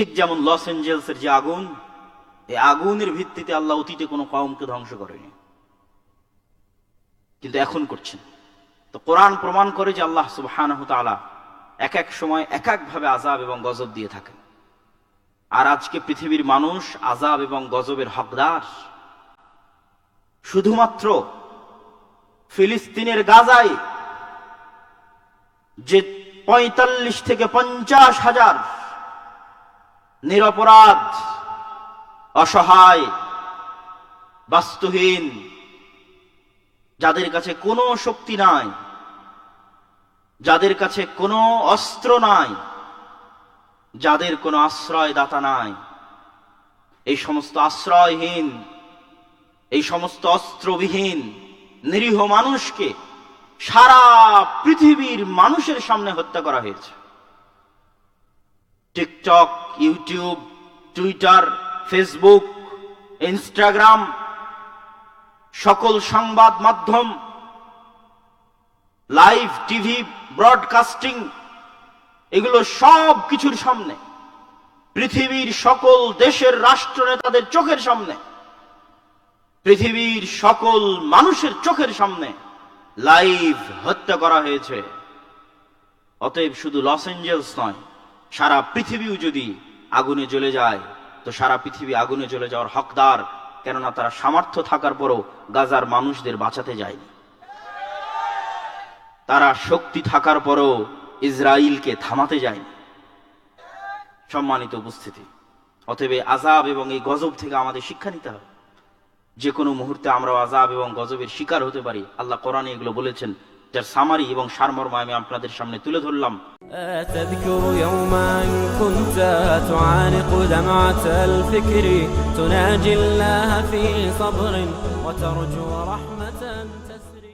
ঠিক যেমন লস এঞ্জেলসের যে আগুন, এই আগুনের ভিত্তিতে আল্লাহ অতীতে কোনো কওমকে ধ্বংস করেনি। কিন্তু এখন করছেন। তো কোরআন প্রমাণ করে যে আল্লাহ সুবহানাহু এক এক সময় এক একভাবে আজাব এবং গজব দিয়ে থাকেন। আর আজকে পৃথিবীর মানুষ আজাব এবং গজবের হকদার। শুধুমাত্র ফিলিস্তিনের গাজায় যে পঁয়তাল্লিশ থেকে পঞ্চাশ হাজার নিরপরাধ, অসহায়, বাস্তুহীন, যাদের কাছে কোনো শক্তি নাই, যাদের কাছে কোনো অস্ত্র নাই, যাদের কোনো আশ্রয় দাতা নাই। এই সমস্ত আশ্রয়হীন, এই সমস্ত অস্ত্রবিহীন, নিরীহ মানুষকে সারা পৃথিবীর মানুষের সামনে হত্যা করা হয়েছে। TikTok, YouTube, Twitter, Facebook, Instagram, সকল সংবাদ মাধ্যম, লাইভ টিভি, ব্রডকাস্টিং, এগুলো সব কিছুর সামনে। পৃথিবীর সকল দেশের রাষ্ট্র নেতাদের চোখের সামনে। পৃথিবীর সকল মানুষের চোখের সামনে লাইভ হত্যা করা হয়েছে। অতএব শুধু লস এঞ্জেলস নয় সারা পৃথিবীও যদি আগুনে জ্বলে যায়, তো সারা পৃথিবী আগুনে জ্বলে যাওয়ার হকদার, কেননা তারা সামর্থ্য থাকার পরও গাজার মানুষদের বাঁচাতে যায়নি। তারা শক্তি থাকার পরও ইসরায়েলকে থামাতে যায়নি। সম্মানিত উপস্থিতি, অতএব আজাব এবং এই গজব থেকে আমাদের শিক্ষা নিতে হবে। যে কোনো মুহূর্তে আমরা আজাব এবং গজবের শিকার হতে পারি। আল্লাহ কোরআনে এগুলো বলেছেন যার সামারি এবং সারমর্ম আমি আপনাদের সামনে তুলে ধরলাম أتذكر يوما كنت تعانق دمعة الفكر تناجي الله في صبر وترجو رحمة تسري